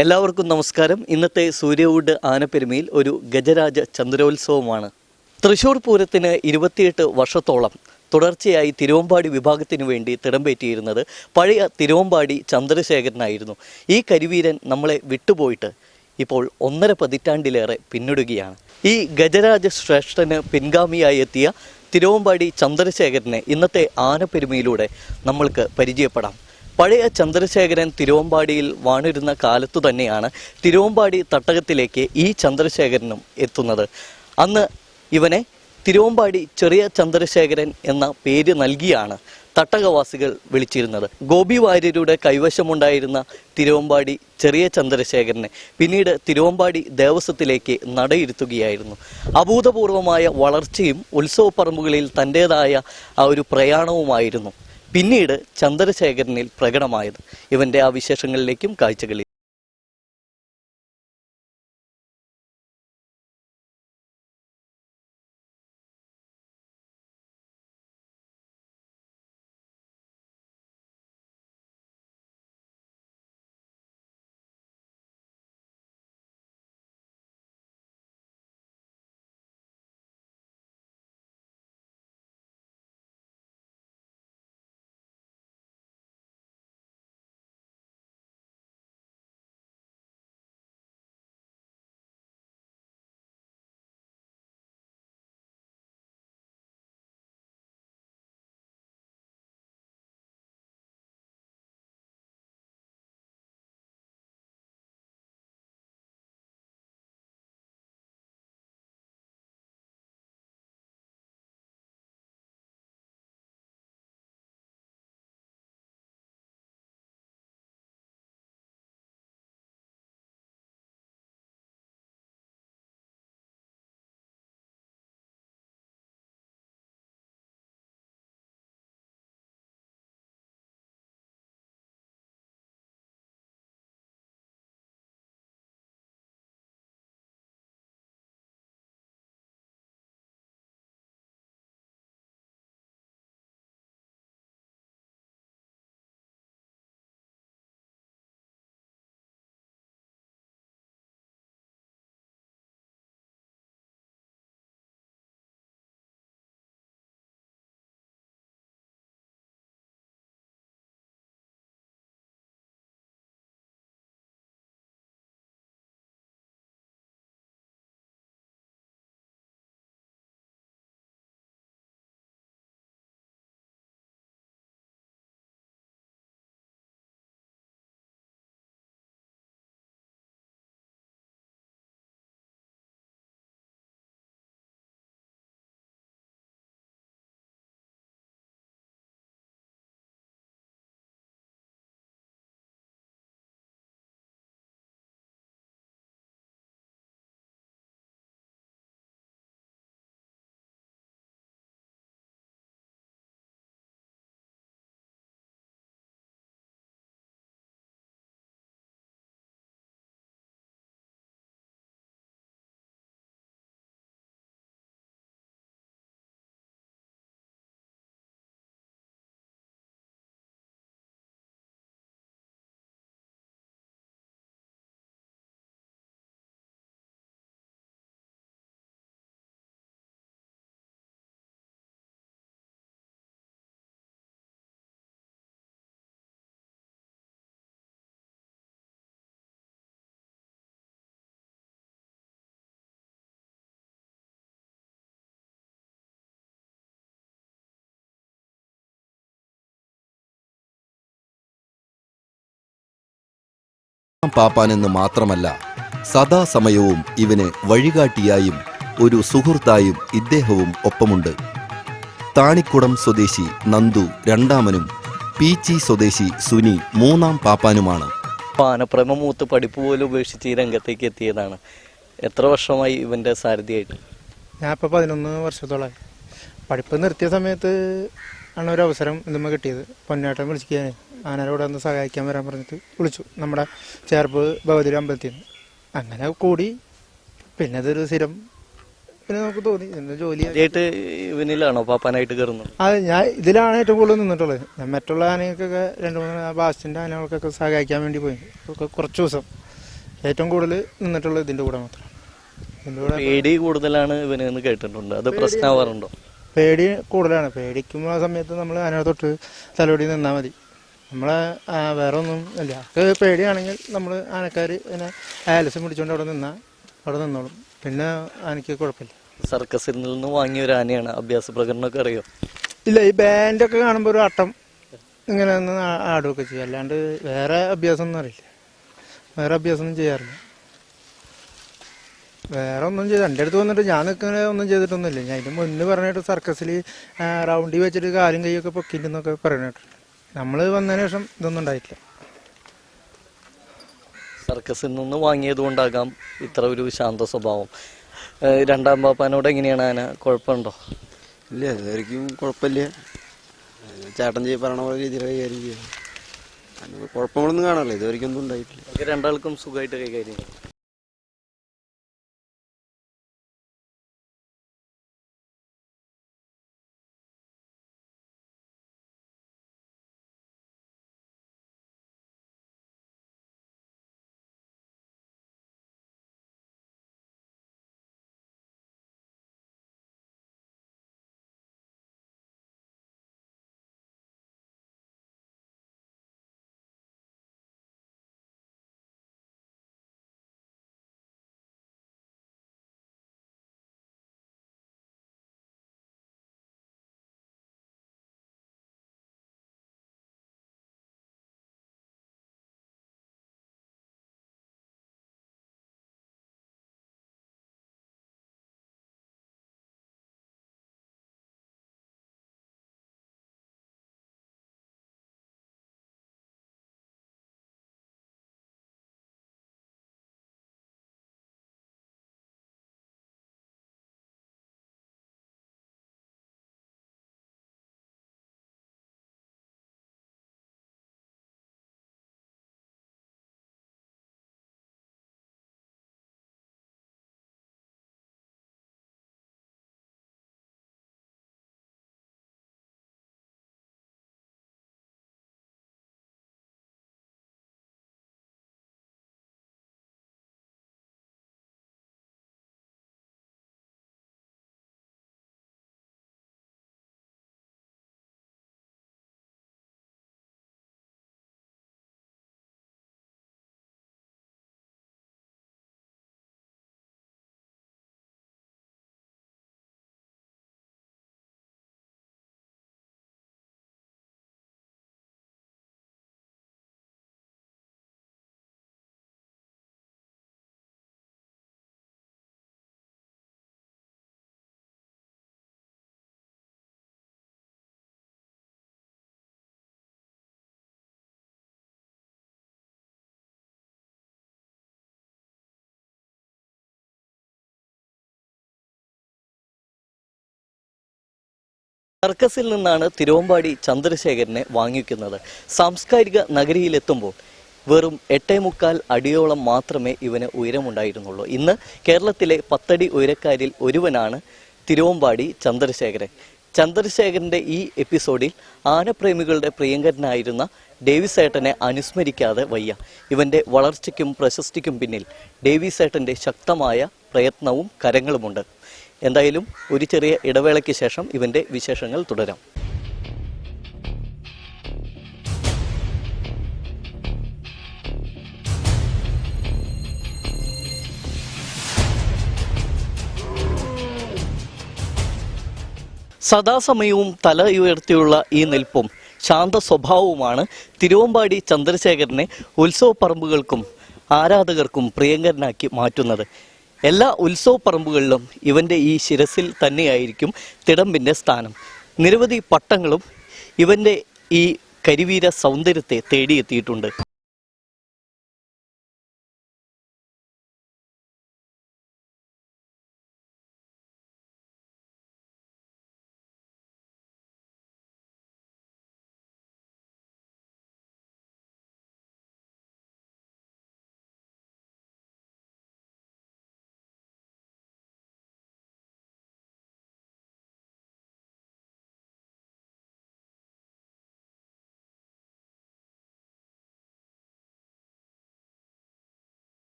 എല്ലാവർക്കും നമസ്കാരം. ഇന്നത്തെ സൂര്യവുഡ് ആനപ്പെരുമയിൽ ഒരു ഗജരാജ ചന്ദ്രോത്സവമാണ് തൃശൂർ പൂരത്തിന് ഇരുപത്തിയെട്ട് വർഷത്തോളം തുടർച്ചയായി തിരുവമ്പാടി വിഭാഗത്തിനു വേണ്ടി തിടമ്പേറ്റിയിരുന്നത് പഴയ തിരുവമ്പാടി ചന്ദ്രശേഖരനായിരുന്നു. ഈ കരിവീരൻ നമ്മളെ വിട്ടുപോയിട്ട് ഇപ്പോൾ ഒന്നര പതിറ്റാണ്ടിലേറെ പിന്നിടുകയാണ്. ഈ ഗജരാജ ശ്രേഷ്ഠന് പിൻഗാമിയായി എത്തിയ തിരുവമ്പാടി ചന്ദ്രശേഖരനെ ഇന്നത്തെ ആനപ്പെരുമയിലൂടെ നമ്മൾക്ക് പരിചയപ്പെടാം. പഴയ ചന്ദ്രശേഖരൻ തിരുവമ്പാടിയിൽ വാണിരുന്ന കാലത്തു തന്നെയാണ് തിരുവമ്പാടി തട്ടകത്തിലേക്ക് ഈ ചന്ദ്രശേഖരനും എത്തുന്നത്. അന്ന് ഇവനെ തിരുവമ്പാടി ചെറിയ ചന്ദ്രശേഖരൻ എന്ന പേര് നൽകിയാണ് തട്ടകവാസികൾ വിളിച്ചിരുന്നത്. ഗോപി വാര്യരുടെ കൈവശമുണ്ടായിരുന്ന തിരുവമ്പാടി ചെറിയ ചന്ദ്രശേഖരനെ പിന്നീട് തിരുവമ്പാടി ദേവസ്വത്തിലേക്ക് നടയിരുത്തുകയായിരുന്നു. അഭൂതപൂർവമായ വളർച്ചയും ഉത്സവപ്പറമ്പുകളിൽ തന്റെതായ ആ ഒരു പ്രയാണവുമായിരുന്നു. പിന്നീട് ചന്ദ്രശേഖരനിൽ പ്രകടമായത്. ഇവന്റെ ആ വിശേഷങ്ങളിലേക്കും കാഴ്ചകളിൽ പാപ്പാനെന്ന് മാത്രമല്ല സദാസമയവും ഇവന് വഴികാട്ടിയായും ഒരു സുഹൃത്തായും ഇദ്ദേഹവും ഒപ്പമുണ്ട്. താണിക്കുടം സ്വദേശി നന്ദു രണ്ടാമനും പീച്ചി സ്വദേശി സുനി മൂന്നാം പാപ്പാനുമാണ്. പാനപ്രമ മൂത്ത് പഠിപ്പ് പോലും ഉപേക്ഷിച്ച് ഈ രംഗത്തേക്ക് എത്തിയതാണ്. എത്ര വർഷമായി ഇവന്റെ സാരഥിയായിട്ട്? ഞാൻ ഇപ്പോൾ പതിനൊന്ന് വർഷത്തോളമായി. പഠിപ്പ് നിർത്തിയ സമയത്ത് ആണ് ഒരു അവസരം ഇന്നുമ്മ കിട്ടിയത്. പൊന്നേട്ടം വിളിക്കാൻ ആനരോട് ഒന്ന് സഹായിക്കാൻ വരാൻ പറഞ്ഞിട്ട് വിളിച്ചു. നമ്മുടെ ചേർപ്പ് ഭഗവതിരി അമ്പലത്തിൽ നിന്ന്. അങ്ങനെ കൂടി. പിന്നെ അതൊരു സ്ഥിരം പിന്നെ നമുക്ക് തോന്നി. എന്റെ ജോലി ഇവനിലാണോ പാപ്പാനായിട്ട് കയറുന്നത്? അത് ഞാൻ ഇതിലാണ് ഏറ്റവും കൂടുതൽ നിന്നിട്ടുള്ളത്. ഞാൻ മറ്റുള്ള ആനകൾക്കൊക്കെ രണ്ട് മൂന്ന് ബാസ്റ്റിന്റെ ആനകൾക്കൊക്കെ സഹായിക്കാൻ വേണ്ടി പോയി. ഒക്കെ കുറച്ച് ദിവസം ഏറ്റവും കൂടുതൽ നിന്നിട്ടുള്ളത് ഇതിന്റെ കൂടെ മാത്രം. കൂടെ പേടി കൂടുതലാണ് ഇവന് എന്ന് കേട്ടിട്ടുണ്ട്. അത് പ്രശ്നമാവാറുണ്ടോ? പേടി കൂടുതലാണ്. പേടിക്കുമ്പോൾ ആ സമയത്ത് നമ്മൾ അതിനകത്ത് തൊട്ട് തലോടി നിന്നാൽ മതി. നമ്മളെ വേറെ ഒന്നും ഇല്ല. പേടിയാണെങ്കിൽ നമ്മൾ ആനക്കാർ പിന്നെ ആലസ്യം പിടിച്ചുകൊണ്ട് അവിടെ നിന്നാൽ അവിടെ നിന്നോളും. പിന്നെ ആനയ്ക്ക് കുഴപ്പമില്ല. സർക്കസിൽ നിന്ന് വാങ്ങിയ ഒരു ആനയാണ്. അഭ്യാസ പ്രകടനമൊക്കെ അറിയോ? ഇല്ല ഈ ബാൻഡൊക്കെ കാണുമ്പോൾ ഒരു ആട്ടം ഇങ്ങനെ ഒന്ന് ആടുകയൊക്കെ ചെയ്യും. അല്ലാണ്ട് വേറെ അഭ്യാസം ഒന്നും അറിയില്ല. വേറെ അഭ്യാസം ഒന്നും ചെയ്യാറില്ല. വേറെ ഒന്നും ചെയ്ത് എന്റെ അടുത്ത് വന്നിട്ട് ഞാൻ നിൽക്കുന്ന ഒന്നും ചെയ്തിട്ടൊന്നുമില്ല. ഞാൻ അതിന്റെ മുന്നേ പറഞ്ഞിട്ട് സർക്കസിൽ റൗണ്ടി വെച്ചിട്ട് കാലും കൈയൊക്കെ പൊക്കിയിട്ടെന്നൊക്കെ പറഞ്ഞിട്ട് നമ്മൾ വന്നതിന് ശേഷം ഇതൊന്നും ഉണ്ടായിട്ടില്ല. സർക്കസിൽ നിന്ന് വാങ്ങിയത് കൊണ്ടാകാം ഇത്ര ഒരു ശാന്ത സ്വഭാവം. രണ്ടാം പാപ്പാനോട് എങ്ങനെയാണ് ആന? കുഴപ്പമുണ്ടോ? ഇല്ല ഇതുവരെയ്ക്കും കുഴപ്പമില്ല. ചേട്ടൻ ചെയ്യ പറയണ പോലെ രീതിയിൽ കൈകാര്യം ചെയ്യാം. അതിന് കുഴപ്പങ്ങളൊന്നും കാണാറില്ല. ഇതുവരെ ഒന്നും ഉണ്ടായിട്ടില്ല. രണ്ടാൾക്കും സുഖമായിട്ട് കൈകാര്യം ചെയ്യാം. സർക്കസിൽ നിന്നാണ് തിരുവമ്പാടി ചന്ദ്രശേഖരനെ വാങ്ങിക്കുന്നത്. സാംസ്കാരിക നഗരിയിലെത്തുമ്പോൾ വെറും എട്ടേ മുക്കാൽ അടിയോളം മാത്രമേ ഇവന് ഉയരമുണ്ടായിരുന്നുള്ളൂ. ഇന്ന് കേരളത്തിലെ പത്തടി ഉയരക്കാരിൽ ഒരുവനാണ് തിരുവമ്പാടി ചന്ദ്രശേഖരൻ. ചന്ദ്രശേഖരന്റെ ഈ എപ്പിസോഡിൽ ആനപ്രേമികളുടെ പ്രിയങ്കരനായിരുന്ന ഡേവിസേട്ടനെ അനുസ്മരിക്കാതെ വയ്യ. ഇവന്റെ വളർച്ചയ്ക്കും പ്രശസ്തിക്കും പിന്നിൽ ഡേവിസേട്ടന്റെ ശക്തമായ പ്രയത്നവും കരങ്ങളുമുണ്ട്. എന്തായാലും ഒരു ചെറിയ ഇടവേളയ്ക്ക് ശേഷം ഇവന്റെ വിശേഷങ്ങൾ തുടരാം. സദാസമയവും തല ഉയർത്തിയുള്ള ഈ നിൽപ്പും ശാന്ത സ്വഭാവവുമാണ് തിരുവമ്പാടി ചന്ദ്രശേഖരനെ ഉത്സവപ്പറമ്പുകൾക്കും ആരാധകർക്കും പ്രിയങ്കരനാക്കി മാറ്റുന്നത്. എല്ലാ ഉത്സവ പറമ്പുകളിലും ഇവന്റെ ഈ ശിരസിൽ തന്നെയായിരിക്കും തിടമ്പിന്റെ സ്ഥാനം. നിരവധി പട്ടങ്ങളും ഇവന്റെ ഈ കരിവീര സൗന്ദര്യത്തെ തേടിയെത്തിയിട്ടുണ്ട്.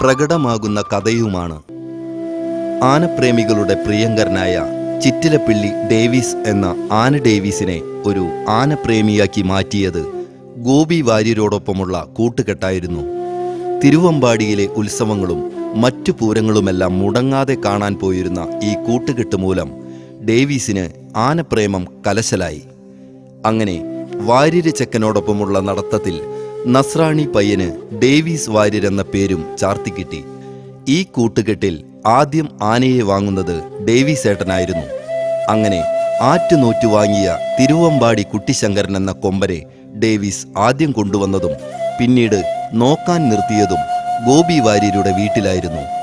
പ്രകടമാകുന്ന കഥയുമാണ്. ആനപ്രേമികളുടെ പ്രിയങ്കരനായ ചിറ്റിലപ്പിള്ളി ഡേവിസ് എന്ന ആന ഡേവിസിനെ ഒരു ആനപ്രേമിയാക്കി മാറ്റിയത് ഗോപി വാര്യരോടൊപ്പമുള്ള കൂട്ടുകെട്ടായിരുന്നു. തിരുവമ്പാടിയിലെ ഉത്സവങ്ങളും മറ്റു പൂരങ്ങളുമെല്ലാം മുടങ്ങാതെ കാണാൻ പോയിരുന്ന ഈ കൂട്ടുകെട്ട് മൂലം ഡേവിസിന് ആനപ്രേമം കലശലായി. അങ്ങനെ വാര്യര് ചെക്കനോടൊപ്പമുള്ള നടത്തത്തിൽ നസ്രാണി പയ്യന് ഡേവീസ് വാര്യർ എന്ന പേരും ചാർത്തിക്കിട്ടി ഈ കൂട്ടുകെട്ടിൽ ആദ്യം ആനയെ വാങ്ങുന്നത് ഡേവീസ് ഏട്ടനായിരുന്നു. അങ്ങനെ ആറ്റുനോറ്റു വാങ്ങിയ തിരുവമ്പാടി കുട്ടിശങ്കരൻ എന്ന കൊമ്പരെ ഡേവീസ് ആദ്യം കൊണ്ടുവന്നതും പിന്നീട് നോക്കാൻ നിർത്തിയതും ഗോപി വാര്യരുടെ വീട്ടിലായിരുന്നു.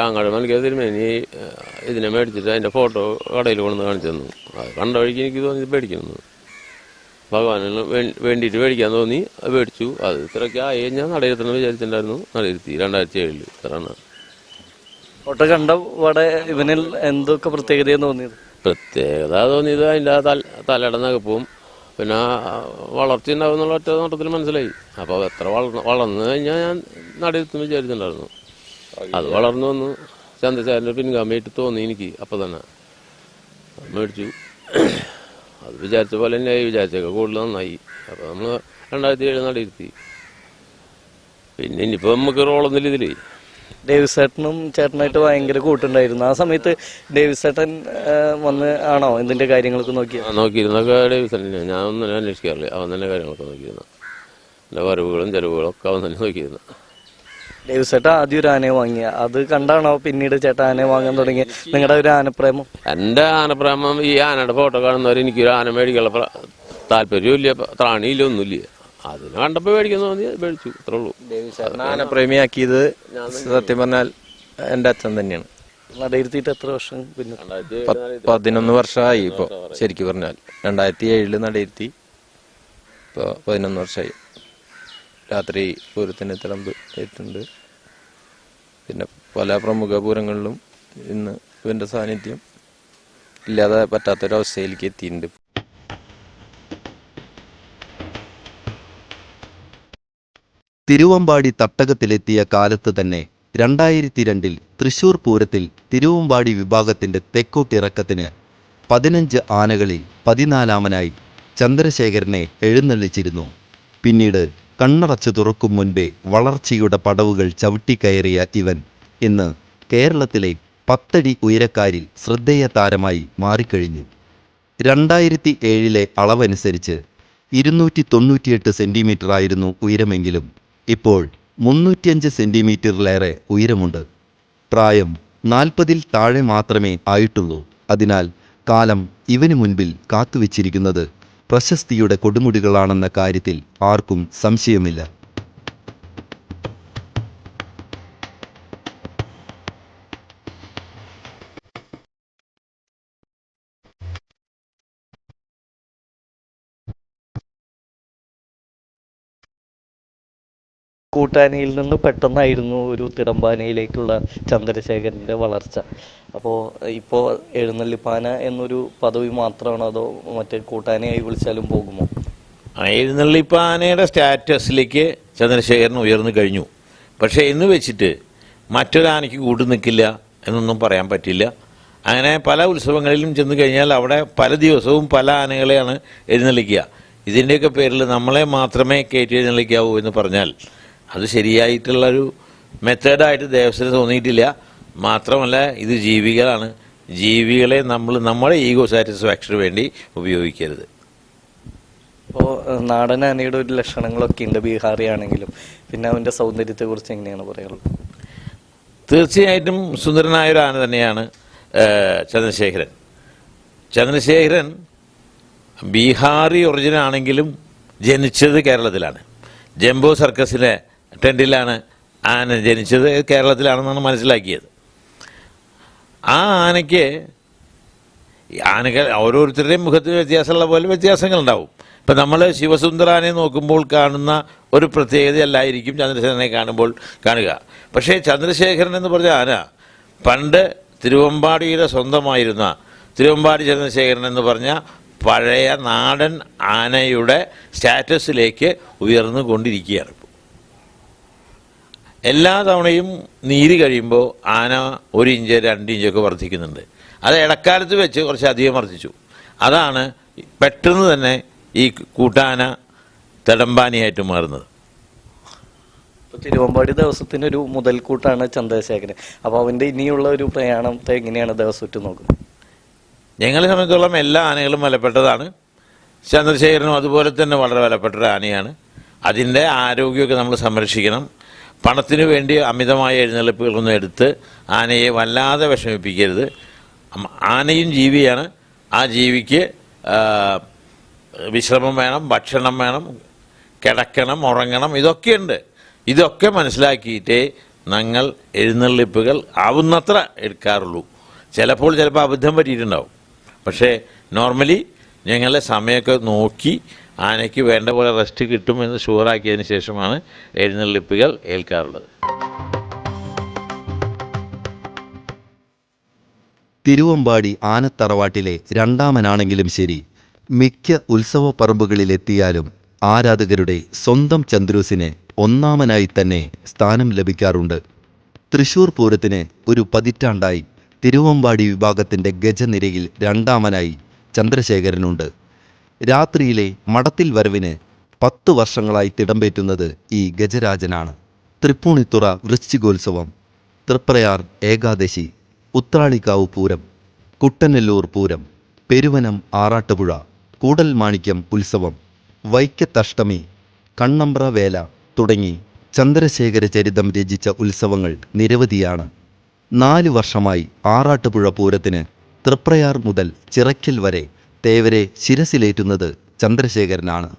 ഗ്രാങ്ങാട് നൽകിയ തിരുമേനി ഇതിനെ മേടിച്ചിട്ട് അതിന്റെ ഫോട്ടോ കടയിൽ കൊണ്ടുവന്ന് കാണിച്ചു തന്നു. അത് കണ്ട വഴിക്ക് എനിക്ക് തോന്നി പേടിക്കുന്നു ഭഗവാനിന് വേ- വേണ്ടിയിട്ട് മേടിക്കാൻ തോന്നി അത് മേടിച്ചു അത് ഇത്രയ്ക്ക് ആയി ഞാൻ നടയിരുത്തണം വിചാരിച്ചിട്ടുണ്ടായിരുന്നു. നടയിരുത്തി രണ്ടായിരത്തി ഏഴിൽ ഇത്രയാണ് ഫോട്ടോ കണ്ട ഇവിടെ ഇവനിൽ എന്തൊക്കെ പ്രത്യേകതയെന്ന് തോന്നിയത്? പ്രത്യേകത തോന്നിയത് അതിന്റെ തലയുടെ നകപ്പും പിന്നെ വളർച്ച ഉണ്ടാവും എന്നുള്ള ഒറ്റ നോട്ടത്തിൽ മനസ്സിലായി. അപ്പോൾ എത്ര വളർന്ന് വളർന്നു കഴിഞ്ഞാൽ ഞാൻ നടയിരുത്തും വിചാരിച്ചിട്ടുണ്ടായിരുന്നു. അത് വളർന്നു വന്നു. ചന്ദ്രശേഖരന്റെ പിൻഗാമിയായിട്ട് തോന്നി എനിക്ക്. അപ്പം തന്നെ മേടിച്ചു. അത് വിചാരിച്ച പോലെ തന്നെ വിചാരിച്ചൊക്കെ കൂടുതൽ നന്നായി. അപ്പോൾ നമ്മൾ രണ്ടായിരത്തി ഏഴ് നടത്തി പിന്നെ ഇനിയിപ്പോൾ നമുക്ക് റോളൊന്നുമില്ല ഇതിൽ ഡേവിസ് ചേട്ടനും ചേട്ടനായിട്ട് ഭയങ്കര കൂട്ടുണ്ടായിരുന്നു. ആ സമയത്ത് ഡേവിസ് ചേട്ടൻ വന്ന് ആണോ ഇതിന്റെ കാര്യങ്ങളൊക്കെ നോക്കി നോക്കിയിരുന്നൊക്കെ ഡേവിസ് തന്നെ ഞാൻ ഒന്നും അന്വേഷിക്കാറില്ല. അവൻ തന്നെ കാര്യങ്ങളൊക്കെ നോക്കിയിരുന്നു എന്റെ വരവുകളും ചെലവുകളും ഒക്കെ അവൻ തന്നെ നോക്കിയിരുന്നു ഡേവിസ് ചേട്ടാ ആദ്യം ഒരു ആനയെ വാങ്ങിയ. അത് കണ്ടാണോ പിന്നീട് ചേട്ടാ ആനയെ വാങ്ങാൻ തുടങ്ങിയ? നിങ്ങളുടെ ഒരു ആനപ്രേമം? എന്റെ ആനപ്രേമം ഈ ആനയുടെ ഫോട്ടോ കാണുന്നവർ എനിക്കൊരു ആന മേടിക്കാനുള്ള പ്ര- താല്പര്യമില്ല ത്രാണിയില്ല ഒന്നുമില്ല. അതിനെ കണ്ടപ്പോൾ അത് മേടിച്ചു അത്രേ ഉള്ളൂ. ആനപ്രേമിയാക്കിയത് സത്യം പറഞ്ഞാൽ എന്റെ അച്ഛൻ തന്നെയാണ്. നടയിരുത്തിയിട്ട് എത്ര വർഷം പിന്നെ പതിനൊന്ന് വർഷമായി ഇപ്പോൾ ശരിക്കും പറഞ്ഞാൽ. രണ്ടായിരത്തി ഏഴിൽ നടയിരുത്തി. ഇപ്പോൾ പതിനൊന്ന് വർഷമായി. രാത്രി പൂരത്തിന് തിളമ്പ് ഏറ്റുണ്ട് പിന്നെ പല പ്രമുഖ പൂരങ്ങളിലും ഇന്ന് ഇവന്റെ സാന്നിധ്യം ഇല്ലാതെ പറ്റാത്തൊരവസ്ഥയിലേക്ക് എത്തിയിട്ടുണ്ട്. തിരുവമ്പാടി തട്ടകത്തിലെത്തിയ കാലത്ത് തന്നെ രണ്ടായിരത്തി രണ്ടിൽ തൃശൂർ പൂരത്തിൽ തിരുവമ്പാടി വിഭാഗത്തിന്റെ തെക്കോട്ടിറക്കത്തിന് പതിനഞ്ച് ആനകളിൽ പതിനാലാമനായി ചന്ദ്രശേഖരനെ എഴുന്നള്ളിച്ചിരുന്നു. പിന്നീട് കണ്ണടച്ചു തുറക്കും മുൻപേ വളർച്ചയുടെ പടവുകൾ ചവിട്ടിക്കയറിയ ഇവൻ ഇന്ന് കേരളത്തിലെ പത്തടി ഉയരക്കാരിൽ ശ്രദ്ധേയ താരമായി മാറിക്കഴിഞ്ഞു. രണ്ടായിരത്തി ഏഴിലെ അളവനുസരിച്ച് ഇരുന്നൂറ്റി തൊണ്ണൂറ്റിയെട്ട് സെന്റിമീറ്റർ ആയിരുന്നു ഉയരമെങ്കിലും ഇപ്പോൾ മുന്നൂറ്റിയഞ്ച് സെന്റിമീറ്ററിലേറെ ഉയരമുണ്ട്. പ്രായം നാൽപ്പതിൽ താഴെ മാത്രമേ ആയിട്ടുള്ളൂ. അതിനാൽ കാലം ഇവന് മുൻപിൽ കാത്തുവച്ചിരിക്കുന്നത് പ്രശസ്തിയുടെ കൊടുമുടികളാണെന്ന കാര്യത്തിൽ ആർക്കും സംശയമില്ല കൂട്ടാനയിൽ നിന്ന് പെട്ടെന്നായിരുന്നു ഒരു തിടമ്പാനയിലേക്കുള്ള ചന്ദ്രശേഖരന്റെ വളർച്ച. അപ്പോൾ ഇപ്പോൾ എഴുന്നള്ളിപ്പാന എന്നൊരു പദവി മാത്രമാണോ അതോ മറ്റേ കൂട്ടാനയായി വിളിച്ചാലും പോകുമോ? എഴുന്നള്ളിപ്പാനയുടെ സ്റ്റാറ്റസിലേക്ക് ചന്ദ്രശേഖരൻ ഉയർന്നു കഴിഞ്ഞു. പക്ഷേ എന്ന് വെച്ചിട്ട് മറ്റൊരാനയ്ക്ക് കൂട്ടു നിൽക്കില്ല എന്നൊന്നും പറയാൻ പറ്റില്ല. അങ്ങനെ പല ഉത്സവങ്ങളിലും ചെന്ന് കഴിഞ്ഞാൽ അവിടെ പല ദിവസവും പല ആനകളെയാണ് എഴുന്നള്ളിക്കുക. ഇതിന്റെയൊക്കെ പേരിൽ നമ്മളെ മാത്രമേ കയറ്റി എഴുന്നള്ളിക്കാവൂ എന്ന് പറഞ്ഞാൽ അത് ശരിയായിട്ടുള്ളൊരു മെത്തേഡായിട്ട് ദേവസ്വത്തിന് തോന്നിയിട്ടില്ല. മാത്രമല്ല ഇത് ജീവികളാണ്. ജീവികളെ നമ്മൾ നമ്മുടെ ഈഗോ സാറ്റിസ്ഫാക്ഷന് വേണ്ടി ഉപയോഗിക്കരുത്. ഇപ്പോൾ നാടൻ ആനയുടെ ഒരു ലക്ഷണങ്ങളൊക്കെ ഉണ്ട് ബീഹാറി ആണെങ്കിലും പിന്നെ അവന്റെ സൗന്ദര്യത്തെ കുറിച്ച് എങ്ങനെയാണ് പറയുള്ളത് തീർച്ചയായിട്ടും സുന്ദരനായ ഒരു ആന തന്നെയാണ് ചന്ദ്രശേഖരൻ. ചന്ദ്രശേഖരൻ ബീഹാറി ഒറിജിൻ ആണെങ്കിലും ജനിച്ചത് കേരളത്തിലാണ്. ജംബോ സർക്കസിലെ ടെന്റിലാണ് ആന ജനിച്ചത്. കേരളത്തിലാണെന്നാണ് മനസ്സിലാക്കിയത്. ആ ആനയ്ക്ക് ആനകൾ ഓരോരുത്തരുടെയും മുഖത്ത് വ്യത്യാസമുള്ള പോലെ വ്യത്യാസങ്ങളുണ്ടാവും. ഇപ്പം നമ്മൾ ശിവസുന്ദരാനെ നോക്കുമ്പോൾ കാണുന്ന ഒരു പ്രത്യേകതയല്ലായിരിക്കും ചന്ദ്രശേഖരനെ കാണുമ്പോൾ കാണുക. പക്ഷേ ചന്ദ്രശേഖരൻ എന്ന് പറഞ്ഞ ആന പണ്ട് തിരുവമ്പാടിയുടെ സ്വന്തമായിരുന്ന തിരുവമ്പാടി ചന്ദ്രശേഖരൻ എന്ന് പറഞ്ഞ പഴയ നാടൻ ആനയുടെ സ്റ്റാറ്റസിലേക്ക് ഉയർന്നുകൊണ്ടിരിക്കുകയാണ്. ഇപ്പോൾ എല്ലാ തവണയും നീര് കഴിയുമ്പോൾ ആന ഒരു ഇഞ്ച് രണ്ട് ഇഞ്ചൊക്കെ വർദ്ധിക്കുന്നുണ്ട്. അത് ഇടക്കാലത്ത് വെച്ച് കുറച്ച് അധികം വർദ്ധിച്ചു. അതാണ് പെട്ടെന്ന് തന്നെ ഈ കൂട്ടാന തടമ്പാനിയായിട്ട് മാറുന്നത്. തിരുവമ്പാടി ദിവസത്തിന് ഒരു മുതൽക്കൂട്ടാണ് ചന്ദ്രശേഖരൻ. അപ്പോൾ അവന്റെ ഇനിയുള്ള ഒരു പ്രയാണത്തെ എങ്ങനെയാണ് ദിവസം ഉറ്റു നോക്കുന്നത്? ഞങ്ങളെ സംബന്ധിച്ചോളം എല്ലാ ആനകളും വിലപ്പെട്ടതാണ്. ചന്ദ്രശേഖരനും അതുപോലെ തന്നെ വളരെ വിലപ്പെട്ട ആനയാണ്. അതിന്റെ ആരോഗ്യമൊക്കെ നമ്മൾ സംരക്ഷിക്കണം. പണത്തിന് വേണ്ടി അമിതമായ എഴുന്നള്ളിപ്പുകളൊന്നും എടുത്ത് ആനയെ വല്ലാതെ വിഷമിപ്പിക്കരുത്. ആനയും ജീവിയാണ്. ആ ജീവിക്ക് വിശ്രമം വേണം ഭക്ഷണം വേണം കിടക്കണം ഉറങ്ങണം ഇതൊക്കെയുണ്ട്. ഇതൊക്കെ മനസ്സിലാക്കിയിട്ടേ ഞങ്ങൾ എഴുന്നള്ളിപ്പുകൾ ആവുന്നത്ര എടുക്കാറുള്ളൂ. ചിലപ്പോൾ ചിലപ്പോൾ അബദ്ധം പറ്റിയിട്ടുണ്ടാവും. പക്ഷേ നോർമലി ഞങ്ങളുടെ സമയമൊക്കെ നോക്കി ആനയ്ക്ക് വേണ്ട പോലെ റെസ്റ്റ് കിട്ടുമെന്ന് ഷുവറാക്കിയതിന് ശേഷമാണ് എഴുന്നള്ളിപ്പുകൾ ഏൽക്കാറുള്ളത്. തിരുവമ്പാടി ആനത്തറവാട്ടിലെ രണ്ടാമനാണെങ്കിലും ശരി. മിക്ക ഉത്സവ പറമ്പുകളിലെത്തിയാലും ആരാധകരുടെ സ്വന്തം ചന്ദ്രൂസിന് ഒന്നാമനായി തന്നെ സ്ഥാനം ലഭിക്കാറുണ്ട്. തൃശൂർ പൂരത്തിന് ഒരു പതിറ്റാണ്ടായി തിരുവമ്പാടി വിഭാഗത്തിന്റെ ഗജനിരയിൽ രണ്ടാമനായി ചന്ദ്രശേഖരനുണ്ട്. രാത്രിയിലെ മടത്തിൽ വരവിന് പത്തു വർഷങ്ങളായി തിടമ്പേറ്റുന്നത് ഈ ഗജരാജനാണ്. തൃപ്പൂണിത്തുറ വൃശ്ചികോത്സവം തൃപ്രയാർ ഏകാദശി ഉത്രാളിക്കാവ് പൂരം കുട്ടനെല്ലൂർ പൂരം പെരുവനം ആറാട്ടുപുഴ കൂടൽമാണിക്യം ഉത്സവം വൈക്കത്തഷ്ടമി കണ്ണമ്പ്ര വേല തുടങ്ങി ചന്ദ്രശേഖര ചരിതം രചിച്ച ഉത്സവങ്ങൾ നിരവധിയാണ്. നാല് വർഷമായി ആറാട്ടുപുഴ പൂരത്തിന് തൃപ്രയാർ മുതൽ ചിറയ്ക്കൽ വരെ തേവരെ ശിരസിലേറ്റുന്നത് ചന്ദ്രശേഖരനാണ്.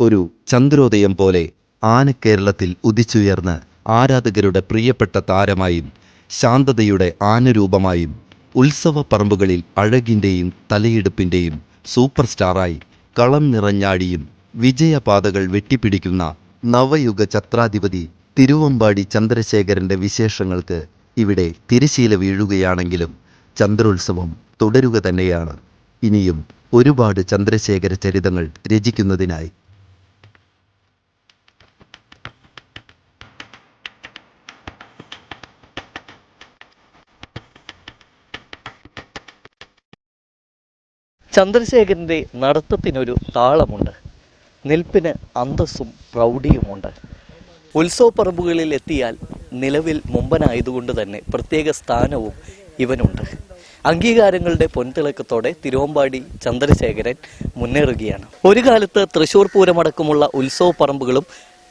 ഒരു ചന്ദ്രോദയം പോലെ ആനക്കേരളത്തിൽ ഉദിച്ചുയർന്ന് ആരാധകരുടെ പ്രിയപ്പെട്ട താരമായും ശാന്തതയുടെ ആനരൂപമായും ഉത്സവ പറമ്പുകളിൽ അഴകിന്റെയും തലയെടുപ്പിന്റെയും സൂപ്പർ സ്റ്റാറായി കളം നിറഞ്ഞാടിയും വിജയപാതകൾ വെട്ടിപ്പിടിക്കുന്ന നവയുഗ ഛത്രാധിപതി തിരുവമ്പാടി ചന്ദ്രശേഖരന്റെ വിശേഷങ്ങൾക്ക് ഇവിടെ തിരശീല വീഴുകയാണെങ്കിലും ചന്ദ്രോത്സവം തുടരുക തന്നെയാണ്. ഇനിയും ഒരുപാട് ചന്ദ്രശേഖര ചരിതങ്ങൾ രചിക്കുന്നതിനായി. ചന്ദ്രശേഖരന്റെ നടത്തത്തിനൊരു താളമുണ്ട്. നിൽപ്പിന് അന്തസ്സും പ്രൗഢിയുമുണ്ട്. ഉത്സവപ്പറമ്പുകളിൽ എത്തിയാൽ നിലവിൽ മുമ്പനായതുകൊണ്ട് തന്നെ പ്രത്യേക സ്ഥാനവും ഇവനുണ്ട്. അംഗീകാരങ്ങളുടെ പൊൻതിളക്കത്തോടെ തിരുവമ്പാടി ചന്ദ്രശേഖരൻ മുന്നേറുകയാണ്. ഒരു കാലത്ത് തൃശൂർ പൂരമടക്കമുള്ള ഉത്സവ പറമ്പുകളും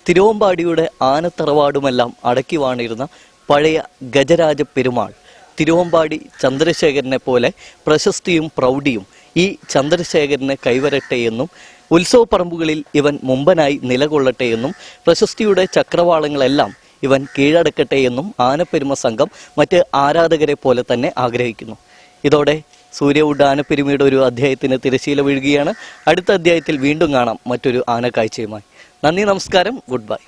തിരുവമ്പാടിയുടെ ആനത്തറവാടുമെല്ലാം അടക്കി വാണിരുന്ന പഴയ ഗജരാജ പെരുമാൾ തിരുവമ്പാടി ചന്ദ്രശേഖരനെ പോലെ പ്രശസ്തിയും പ്രൗഢിയും ഈ ചന്ദ്രശേഖരനെ കൈവരട്ടെ എന്നും ഉത്സവ പറമ്പുകളിൽ ഇവൻ മുമ്പനായി നിലകൊള്ളട്ടെ എന്നും പ്രശസ്തിയുടെ ചക്രവാളങ്ങളെല്ലാം ഇവൻ കീഴടക്കട്ടെ എന്നും ആനപ്പെരുമ സംഘം മറ്റ് ആരാധകരെ പോലെ തന്നെ ആഗ്രഹിക്കുന്നു. ഇതോടെ സൂര്യ സൂര്യവുഡ് ആനപ്പെരുമയുടെ ഒരു അധ്യായത്തിന് തിരശീല വീഴുകയാണ്. അടുത്ത അധ്യായത്തിൽ വീണ്ടും കാണാം മറ്റൊരു ആനക്കാഴ്ചയുമായി. നന്ദി നമസ്കാരം. Good bye.